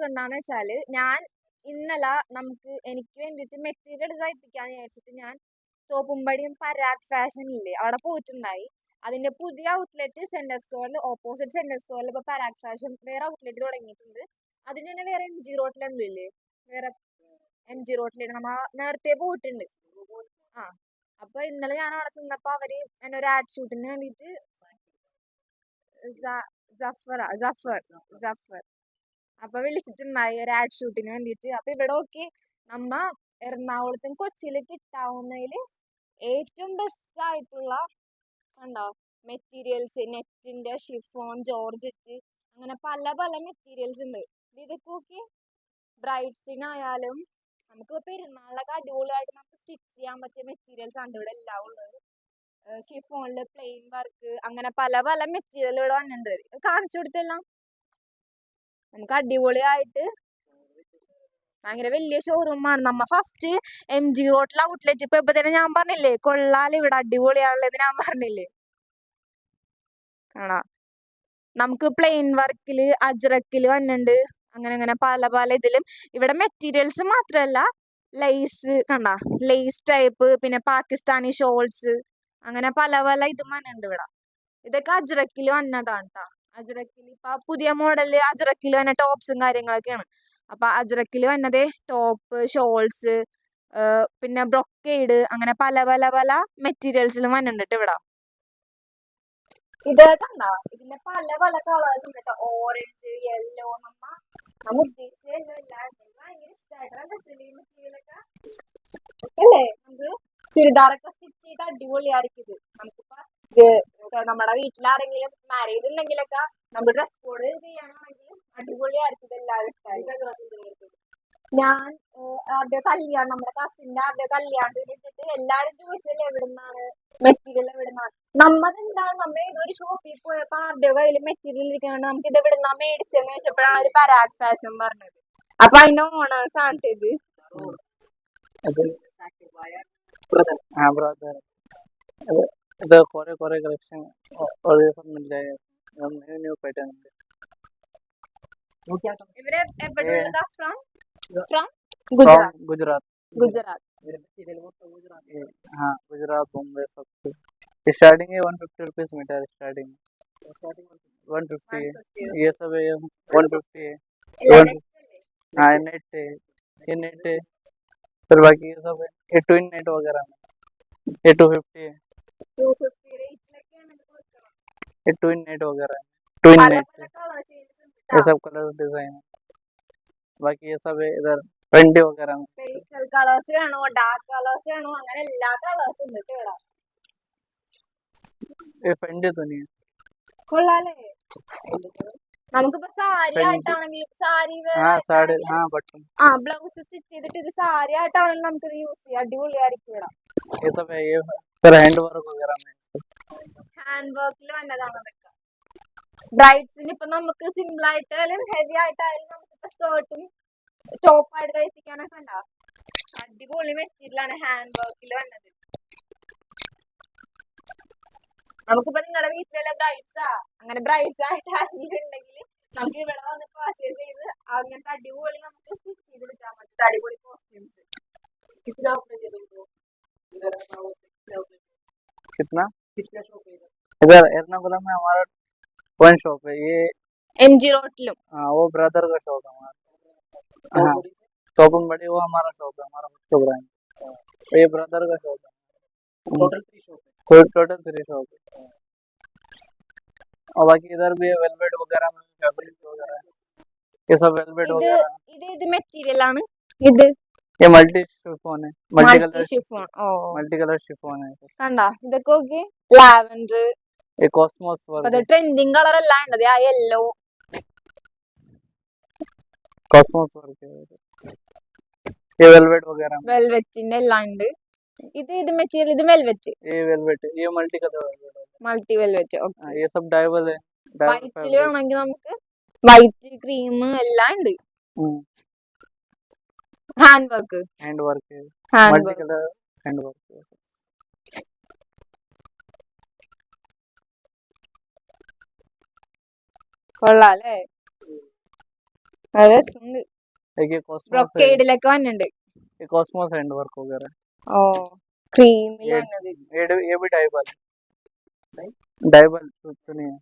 Vlog എന്താന്ന് വെച്ചാൽ ഞാൻ ഇന്നലെ നമുക്ക് എനിക്ക് വേണ്ടിയിട്ട് മെറ്റീരിയൽ തയ്പ്പിക്കാന്ന് വിചാരിച്ചിട്ട് ഞാൻ തോപ്പുംപടിയും പരാഗ് ഫാഷൻ ഇല്ലേ അവിടെ പോയിട്ടുണ്ടായി. അതിന്റെ പുതിയ ഔട്ട്ലെറ്റ് സെന്റർ സ്ക്വയറിൽ ഓപ്പോസിറ്റ് സെന്റർ സ്ക്വയറിൽ ഇപ്പൊ പരാഗ് ഫാഷൻ വേറെ ഔട്ട്ലെറ്റ് തുടങ്ങിയിട്ടുണ്ട്. അതിന് തന്നെ വേറെ എം ജി റോട്ടിലുണ്ടില്ലേ വേറെ എം ജി റോട്ടിലുണ്ട് നമ്മ നേരത്തെ പോയിട്ടുണ്ട്. ആ അപ്പൊ ഇന്നലെ ഞാൻ അവിടെ ചെന്നപ്പോ അവർ എന്നെ ഒരു ആഡ് ഷൂട്ടിന് വേണ്ടിയിട്ട് സ- ജഫറ ജഫർ ജഫർ അപ്പൊ വിളിച്ചിട്ടുണ്ടായി ഒരു ആഡ് ഷൂട്ടിന് വേണ്ടിയിട്ട് അപ്പൊ ഇവിടെ നോക്കി നമ്മ എറണാകുളത്തും കൊച്ചിയിലും കിട്ടാവുന്നതിൽ ഏറ്റവും ബെസ്റ്റ് ആയിട്ടുള്ള കണ്ടോ? മെറ്റീരിയൽസ് നെറ്റിന്റെ ഷിഫോൺ ജോർജറ്റ് അങ്ങനെ പല പല മെറ്റീരിയൽസ് ഉണ്ട് ഇത് ഇതൊക്കെ ബ്രൈഡ്സിനായാലും നമുക്ക് പെരുന്നാളിലൊക്കെ അടിപൊളിയായിട്ട് നമുക്ക് സ്റ്റിച്ച് ചെയ്യാൻ പറ്റിയ മെറ്റീരിയൽസ് ആണ് ഇവിടെ എല്ലാം ഉള്ളത്. ഷിഫോണിൽ പ്ലെയിൻ വർക്ക് അങ്ങനെ പല പല മെറ്റീരിയൽ ഇവിടെ വന്നിട്ടുണ്ട് കാണിച്ചു കൊടുത്തെല്ലാം. നമുക്ക് അടിപൊളിയായിട്ട് ഭയങ്കര വലിയ ഷോറൂമാണ് നമ്മ ഫസ്റ്റ് എം ജി റോഡിലെ ഔട്ട്ലെറ്റ് ഇപ്പൊ ഇപ്പൊ തന്നെ ഞാൻ പറഞ്ഞില്ലേ കൊള്ളാൽ ഇവിടെ അടിപൊളിയാണുള്ളത് ഞാൻ പറഞ്ഞില്ലേ? കാണാ. നമുക്ക് പ്ലെയിൻ വർക്കിൽ അജ്രക്കിൽ വന്നിണ്ട് അങ്ങനെ അങ്ങനെ പല പല ഇതിലും. ഇവിടെ മെറ്റീരിയൽസ് മാത്രല്ല ലൈസ് കണ്ട ലേസ് ടൈപ്പ് പിന്നെ പാകിസ്ഥാനി ഷോൾസ് അങ്ങനെ പല പല ഇതും വന്നിട്ടുണ്ട് ഇവിടെ. ഇതൊക്കെ അജ്രക്കിൽ വന്നതാണ് ട്ടാ. അജ്രക്കിൽ ഇപ്പൊ പുതിയ മോഡൽ അജറക്കിൽ വന്ന ടോപ്സും കാര്യങ്ങളൊക്കെയാണ്. അപ്പൊ അജറക്കിൽ വന്നത് ടോപ്പ് ഷോൾസ് പിന്നെ ബ്രൊക്കേഡ് അങ്ങനെ പല പല പല മെറ്റീരിയൽസിലും വന്നിട്ടുണ്ട് ഇവിടെ. ഇത് ഇതിന്റെ പല പല കളേഴ്സ് ഉണ്ട് കേട്ടോ. ഓറഞ്ച് യെല്ലോ നമ്മ നമ്മ ചുരിദാറൊക്കെ സ്റ്റിച്ച് ചെയ്ത് അടിപൊളിയായിരിക്കും ഇത് നമ്മുടെ വീട്ടിലാരെങ്കിലും മാരേജ് ഉണ്ടെങ്കിലൊക്കെ നമ്മൾ ഡ്രസ് കോഡ് ചെയ്യാനാണെങ്കിൽ അടിപൊളിയായിരിക്കും എല്ലാവരും ഞാൻ ആദ്യ കല്യാണം നമ്മുടെ കസിന്റെ ആദ്യ കല്യാണത്തിന് ഇട്ടിട്ട് എല്ലാരും ചോദിച്ചല്ലേ എവിടുന്നാണ്? മെറ്റീരിയൽ എവിടുന്നാണ്? നമ്മളെന്താണ് നമ്മ ഏതൊരു ഷോപ്പിൽ പോയപ്പോ ആദ്യ കയ്യിൽ മെറ്റീരിയൽ ഇരിക്കുന്നത് നമുക്ക് ഇത് എവിടുന്നാ മേടിച്ചെന്ന് വെച്ചപ്പോഴാണ് ഒരു പരാഗ് ഫാഷൻ പറഞ്ഞത്. അപ്പൊ അതിന്റെ ഓണേഴ്സ് ആണ് ഇത്. അത് इधर कोरे कोरे कलेक्शन और ये सब मिल जाएगा न्यू न्यू पैटर्न वो क्या फ्रॉम फ्रॉम गुजरात गुजरात गुजरात हाँ गुजरात हाँ गुजरात बॉम्बे सब स्टार्टिंग है 150 रुपीस मीटर स्टार्टिंग स्टार्टिंग 150 है ये सब है वन फिफ्टी है हाँ नेट है ये नेट है फिर बाकी ये सब है. ये ट्विन नेट वगैरह में. ये टू फिफ्टी है ट्विन नेट वगैरह है ट्विन പല नेट പല കളർ ചേഞ്ചസ് ഉണ്ട് ये सब कलर डिजाइन है बाकी ये सब है इधर ट्वेंटी वगैरह में പേസ്റ്റൽ കളേഴ്സ് വേണോ ഡാർക്ക് കളേഴ്സ് വേണോ അങ്ങനെ എല്ലാ കളേഴ്സും ഉണ്ട് ട്ടോ ഇവിടെ ये फेंडी तो नहीं है കൊള്ളാലേ നമുക്കിപ്പോ സാരി Fendi. ആയിട്ടാണെങ്കിലും സാരി हाँ साढ़े हाँ बटन ആ ബ്ലൗസ് സ്റ്റിച്ച് ചെയ്തിട്ട് ഇത് സാരി ആയിട്ടാണെങ്കിലും നമുക്ക് ഇത് യൂസ് ചെയ്യാം അടിപൊളിയായിരിക്കും ഇവിടെ സർ ഹാൻഡ് വർക്ക് ഹാൻഡ് വർക്കിൽ വന്നതാണ് അതൊക്കെ. ബ്രൈഡ്സിന് ഇപ്പൊ നമുക്ക് സിമ്പിൾ ആയിട്ടായാലും ഹെവി ആയിട്ടായാലും നമുക്ക് സ്കേർട്ടും ടോപ്പ് ആയിട്ട് തയ്പ്പിക്കാനൊക്കെ ഉണ്ടാവും അടിപൊളി മെറ്റീരിയലാണ് ഹാൻഡ് വർക്കിൽ വന്നത്. നമുക്കിപ്പോ നിങ്ങളുടെ വീട്ടിലെല്ലാം ബ്രൈഡ്സാ അങ്ങനെ ബ്രൈഡ്സ് ആയിട്ട് ആരെങ്കിലും നമുക്ക് ഇവിടെ വന്ന് പർച്ചേസ് ചെയ്ത് അങ്ങനത്തെ അടിപൊളി നമുക്ക് സ്റ്റിച്ച് ചെയ്തെടുക്കാൻ പറ്റും അടിപൊളി കോസ്റ്റ്യൂംസ് कितना इधर एर्नाकुलम में हमारा वन शॉप है ये എം ജി റോട്ടിലും हाँ वो ब्रदर का शॉप है हमारा हाँ टोपम बड़ी वो हमारा शॉप है हमारा मुख्य ब्रांड तो ये ब्रदर का शॉप है टोटल थ्री शॉप है टोटल थ्री शॉप है और बाकी इधर भी है वेलवेट वगैरह में फैब्रिक वगैरह है ये सब वेलवेट ഇത് वगैरह है। ഇത് ഇത് മെറ്റീരിയൽ ആണ് ഇത് ये മൾട്ടി ഷിഫോൺ है മൾട്ടി കളർ ഷിഫോൺ ഓ മൾട്ടി കളർ ഷിഫോൺ ആണ് കണ്ടോ? ഇതൊക്കെ ഓക്കെ ലാവെൻഡർ ഈ കോസ്മോസ് അത് ട്രെൻഡിങ് കളർ അല്ല ഉണ്ടത് ആ യെല്ലോ കോസ്മോസ് വർക്ക് ഈ വെൽവെറ്റ് വഗേറ. വെൽവെറ്റിന്റെ എല്ലാം ഉണ്ട്. ഇത് ഇത് മെറ്റീരിയൽ ഇത് വെൽവെറ്റ് ഈ വെൽവെറ്റ് ഈ multi colour multi velvet okay ഈ സബ് ഡൈവർ വൈറ്റിൽ വേണമെങ്കിൽ നമുക്ക് വൈറ്റ് ക്രീം എല്ലാം ഉണ്ട്. ഹാൻഡ് വർക്ക് हैंड वर्क है hand multi work colour hand work है കൊള്ളാം അല്ലേ അത് രസമുണ്ട് एक ये कॉस्मोस है ബ്രൊക്കേഡിലൊക്കെ വന്നിട്ടുണ്ട് ये कॉस्मोस हैंड वर्क वगैरह ഓ ക്രീമിൽ വന്നത് ये ये भी डाइबल डाइबल तो नहीं है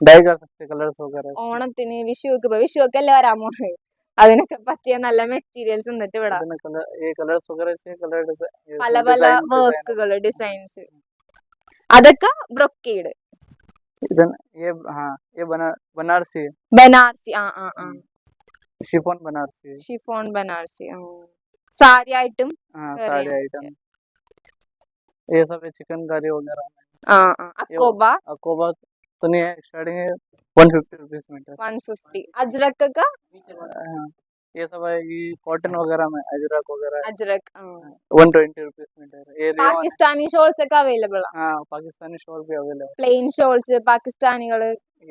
डाई कर सकते कलर्स वगैरह इसमें। ഓണത്തിന് വിഷുവൊക്കെ ഇപ്പൊ വിഷുവൊക്കെ അല്ലേ വരാൻ പോണത് അതിനൊക്കെ പറ്റിയ നല്ല മെറ്റീരിയൽസ് ഉണ്ട് ഇവിടെ इसमें कलर ये कलर्स वगैरह चाहिए कलर डिजाइन പല പല വർക്കുകൾ ഡിസൈൻസ് അതൊക്കെ ബ്രൊക്കേഡ് इधर ये हाँ ये बना बनारसी है ബനാർസി ആ ആ ആ शिफॉन बनारसी है ഷിഫോൺ ബനാർസി ആ. സാരി ആയിട്ടും हाँ Very साड़ी nice आइटम ये सब है चिकन करी वगैरह ആ ആ അക്കോബ अकोबा तो नहीं स्टार्टिंग है one fifty rupees metre one fifty Ajrak का? हाँ, ये सब है कॉटन वगैरह में अजरक वगैरह। Ajrak one twenty rupees metre Pakistani shawl से का अवेलेबल हाँ? पाकिस्तानी शॉल भी अवेलेबल प्लेन शॉल से पाकिस्तानी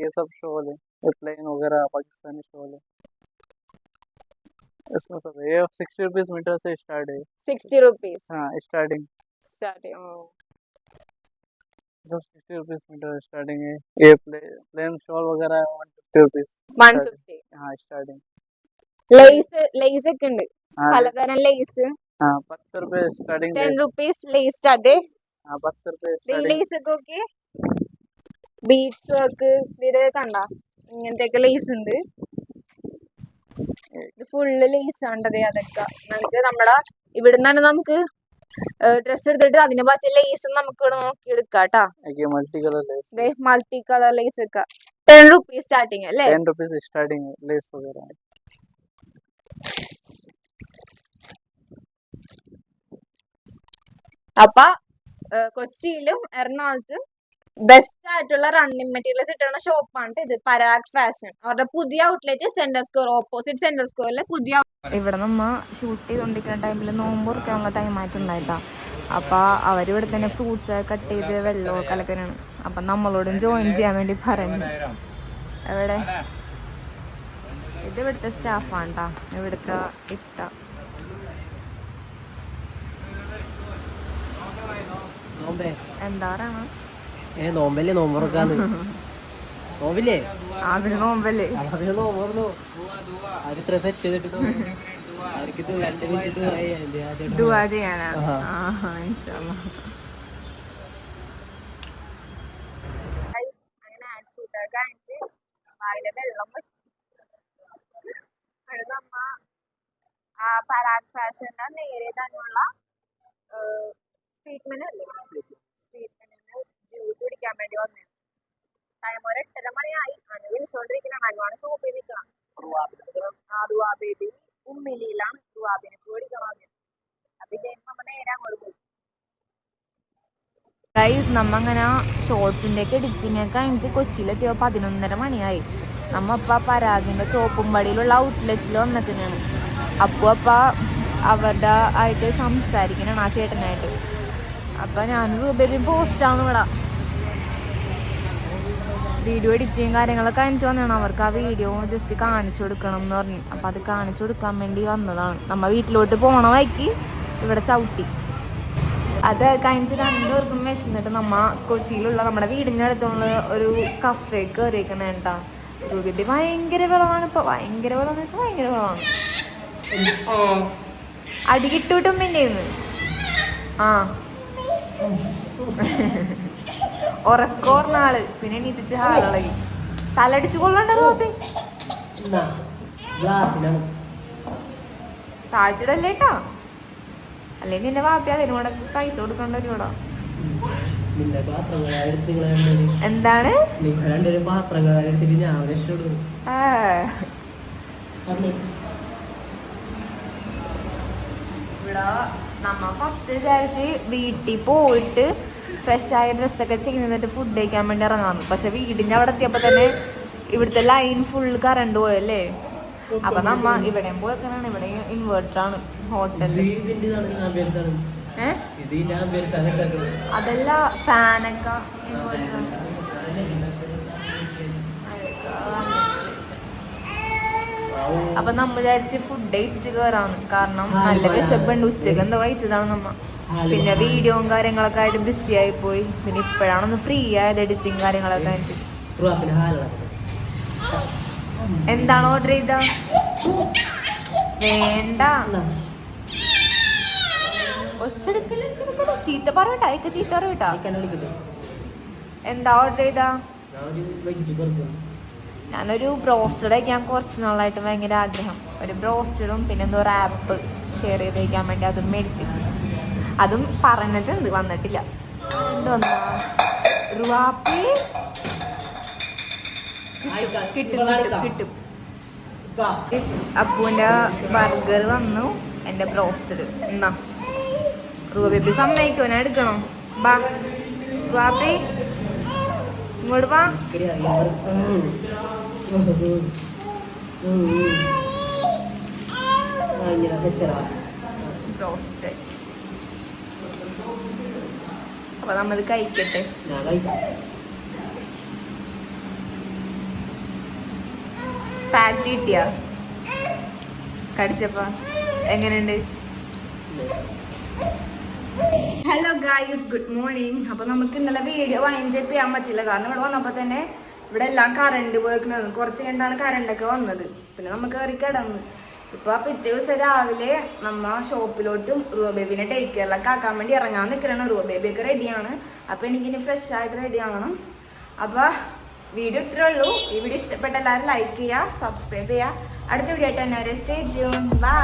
ये सब शॉल है। ये प्लेन वगैरह पाकिस्तानी शॉल है। इसमें सब है। ये सिक्सटी रुपीज़ मीटर से स्टार्ट है। सिक्सटी रुपीज़ हाँ स्टार्टिंग हाँ। स्टार्टिंग सब सिक्सटी रुपीज मीटर स्टार्टिंग है ये प्ले, प्लेन शॉल वगैरह है one fifty rupees one fifty हाँ स्टार्टिंग ലേസ് ലേസ് ഒക്കെ ഉണ്ട് हाँ പലതരം ലേസ് हाँ पत्थर रुपये starting ten rupees lace start हाँ पत्थर रुपये ഈ स्टार्टिंग ലേസ് ഒക്കെ ഓക്കെ ബീഡ്സ് വർക്ക് ഇത് കണ്ട ഇങ്ങനത്തെ ലേസ് ഉണ്ട് ഇത് ഫുള്ള് ലേസ് ആണ്ടത് അതൊക്കെ നമുക്ക് നമ്മുടെ ഇവിടുന്ന് തന്നെ നമുക്ക് ഡ്രസ് എടുത്തിട്ട് അതിന് പറ്റിയ ലേസും നമുക്ക് ഇവിടെ നോക്കി എടുക്കാട്ടാ multi colour lace multi colour lace ഒക്കെ ടെൻ റുപ്പീസ് സ്റ്റാർട്ടിങ് അല്ലേ? ടെൻ റുപ്പീസ് സ്റ്റാർട്ടിങ് ലേസ് അപ്പൊ കൊച്ചിയിലും എറണാകുളത്തും ബെസ്റ്റ് ആയിട്ടുള്ള റണ്ണിങ് മെറ്റീരിയൽസ് കിട്ടുന്ന ഷോപ്പാണ് ഇത് പരാഗ് ഫാഷൻ അവരുടെ പുതിയ outlet centre score opposite centre സ്കോറിലെ പുതിയ ഇവിടെ നമ്മ ഷൂട്ട് ചെയ്തോണ്ടിരിക്കുന്ന ടൈമിൽ നോമ്പ് ഉറക്കാനുള്ള ടൈം ആയിട്ടുണ്ടായിട്ടാ. അപ്പൊ അവരിവിടെ തന്നെ ഫ്രൂട്ട്സ് കട്ട് ചെയ്ത് വെള്ളം കലക്കാനാണ് അപ്പൊ നമ്മളോടും ജോയിൻ ചെയ്യാൻ വേണ്ടി പറഞ്ഞു എവിടെ? ഇത് ഇവിടുത്തെ സ്റ്റാഫാണ് ട്ടാ ഇവിടുത്തെ ഇട്ട. എന്താ പറയണ? ഏ നോമ്പല്ലേ നോമ്പുറക്കാന്ന് നോമ്പില്ലേ? അവിടെ നോമ്പല്ലേ. നോമ്പറന്നു. സെറ്റ് ചെയ്തിട്ട് അവർക്ക് ഇത് രണ്ട് മിനിറ്റ് ദുവാ അങ്ങനെ ആഡ് ഷൂട്ട് കാണിച്ച് വായിലെ വെള്ളം വെച്ച്. അത് നമ്മ ആ പരാഗ് ഫാഷന്റെ നേരെ തന്നെയുള്ള ട്രീറ്റ്മെന്റ് അല്ലേ? ജ്യൂസ് പിടിക്കാൻ വേണ്ടി വന്നേ. ടൈം ഒരു എട്ടര മണിയായി അനു വിളിച്ചോണ്ടിരിക്കണം അനുവാണ് ഷോപ്പിൽ നിൽക്കണം ആ ദുവാ ബേബി ഉമ്മിലിയിലാണ് ദുവാബിനെ പേടിക്കണം ആദ്യം അപ്പൊ ഇതേ നമ്മ നേരെ അങ്ങോട്ട് പോയി. ഗൈസ് നമ്മങ്ങനെ ഷോർട്സിന്റെ ഒക്കെ എഡിറ്റിംഗ് ഒക്കെ കഴിഞ്ഞിട്ട് കൊച്ചിയിലെത്തിയോ പതിനൊന്നര മണിയായി. നമ്മ അപ്പം പരാഗിന്റെ തോപ്പുംപടിയിലുള്ള ഔട്ട്ലെറ്റിൽ വന്നിരിക്കുന്നതാണ് അപ്പോൾ അപ്പ അവരുടെ ആയിട്ട് സംസാരിക്കണം ആ ചേട്ടനായിട്ട്. അപ്പം ഞാൻ രൂപയും പോസ്റ്റാണ് ഇവിടെ. വീഡിയോ എഡിറ്റിങ് കാര്യങ്ങളൊക്കെ കഴിഞ്ഞിട്ട് വന്നതാണ്. അവർക്ക് ആ വീഡിയോ ജസ്റ്റ് കാണിച്ചു കൊടുക്കണം എന്ന് പറഞ്ഞു. അപ്പം അത് കാണിച്ചു കൊടുക്കാൻ വേണ്ടി വന്നതാണ്. നമ്മ വീട്ടിലോട്ട് പോണ വഴിക്ക് ഇവിടെ ചവിട്ടി. അത് കഴിഞ്ഞിട്ട് രണ്ടുപേർക്കും വിശന്നിട്ട് നമ്മ കൊച്ചിയിലുള്ള നമ്മുടെ വീടിന്റെ അടുത്തുള്ള ഒരു കഫേ കയറിയേക്കുന്ന കേട്ടാ രൂപയ്ക്ക് ഭയങ്കര വിളവാണ് ഇപ്പൊ. ഭയങ്കര വിളവെന്ന് വെച്ചാൽ ഭയങ്കര വിളവാണ്. അടി കിട്ടൂട്ടും പിന്നെ ആ. ഉറക്കോർന്ന ആൾ പിന്നെ എണീറ്റിട്ട് ഹാളിളകി. തലടിച്ചു കൊള്ളണ്ട കോപ്പി ഗ്ലാസ്സിനാണ് താഴ്ത്തിടല്ലേട്ടാ അല്ലെങ്കിൽ നിന്റെ വാപ്പി അതിനോട് പൈസ കൊടുക്കണ്ട ഒരു എന്താണ്? ഇവിടെ നമ്മ ഫസ്റ്റ് വിചാരിച്ച് വീട്ടിൽ പോയിട്ട് ഫ്രഷ് ആയ ഡ്രസ്സൊക്കെ ചെയ്യുന്നിട്ട് ഫുഡ് കഴിക്കാൻ വേണ്ടി ഇറങ്ങാന്ന് പക്ഷെ വീടിന്റെ അവിടെ എത്തിയപ്പോ തന്നെ ഇവിടുത്തെ ലൈൻ ഫുൾ കറണ്ട് പോയല്ലേ? അപ്പൊ നമ്മ ഇവിടെയും പോയക്കാനാണ് ഇവിടെ ഇൻവേർട്ടർ ആണ് ഹോട്ടൽ ഹോട്ടലിൽ ഫാനൊക്കെ ആണ് ഏഹ് ഇത് ഇതിന്റെ ആംബിയൻസ് ആണ് ഉണ്ടാക്കുന്നത് അതല്ല ഫാനൊക്കെ ഇൻവേർട്ടർ അപ്പൊ നമ്മ വിചാരിച്ച് ഫുഡ് കഴിച്ചിട്ട് കേറാന്ന്. കാരണം നല്ല വിശപ്പുണ്ട്. ഉച്ചയ്ക്ക് എന്തോ കഴിച്ചതാണ് നമ്മ. പിന്നെ വീഡിയോയും കാര്യങ്ങളൊക്കെ ആയിട്ട് ബിസി ആയി പോയി പിന്നെ ഇപ്പോഴാണൊന്ന് ഫ്രീ ആയത് എഡിറ്റിങ് കാര്യങ്ങളൊക്കെ ആയിട്ട്. എന്താണ് ഓർഡർ ചെയ്ത? വേണ്ട. ഒച്ചെടുക്കൽ. ചീത്ത പറയട്ടാ. അയക്ക് ചീത്ത പറയട്ടാ. എന്താ ഓർഡർ ചെയ്ത? ഞാനൊരു ബ്രോസ്റ്റഡ് കഴിക്കാൻ കുറച്ച് നാളായിട്ട് ഭയങ്കര ആഗ്രഹം. ഒരു ബ്രോസ്റ്റഡും പിന്നെ എന്തോ ആപ്പ് ഷെയർ ചെയ്ത് കഴിക്കാൻ വേണ്ടി അതും മേടിച്ചു. അതും പറഞ്ഞിട്ടുണ്ട് വന്നിട്ടില്ല. എന്ത് വന്നാ. റുവാപ്പി കിട്ടും കിട്ടും കിട്ടും ബർഗർ വന്നു എന്റെ ബ്രോസ്റ്റഡ്. എന്നാ റുവാപ്പി സമ്മതിക്കോ ഞാൻ എടുക്കണോ? ബാ. റുവാപ്പി ഇങ്ങോട്ട് വാ. അപ്പൊ നമ്മത് കഴിക്കട്ടെ. പാറ്റ് കിട്ടിയ? കടിച്ചപ്പോ എങ്ങനെയുണ്ട്? ഹലോ ഗായ്സ് ഗുഡ് മോർണിംഗ് അപ്പോൾ നമുക്ക് ഇന്നലെ വീഡിയോ വൈൻഡപ്പ് ചെയ്യാൻ പറ്റില്ല. കാരണം ഇവിടെ വന്നപ്പോൾ തന്നെ ഇവിടെ എല്ലാം കറണ്ട് പോയിക്കുന്നത് കുറച്ച് കഴിഞ്ഞാണ് കറണ്ട് ഒക്കെ വന്നത്. പിന്നെ നമുക്ക് കയറി കിടന്ന്. ഇപ്പൊ പിറ്റേ ദിവസം രാവിലെ നമ്മ ഷോപ്പിലോട്ടും റൂബേബിനെ ടേക്ക് കെയറിലൊക്കെ ആക്കാൻ വേണ്ടി ഇറങ്ങാൻ നിൽക്കണം റൂബേബിയൊക്കെ റെഡിയാണ് അപ്പോൾ എനിക്കിനി ഫ്രഷ് ആയിട്ട് റെഡി ആവണം. അപ്പൊ വീഡിയോ ഇത്രേ ഉള്ളൂ. ഈ വീഡിയോ ഇഷ്ടപ്പെട്ട എല്ലാവരും ലൈക്ക് ചെയ്യുക സബ്സ്ക്രൈബ് ചെയ്യുക. അടുത്ത വീഡിയോ ആയിട്ട് തന്നെ സ്റ്റേ ചെയ്യും ബൈ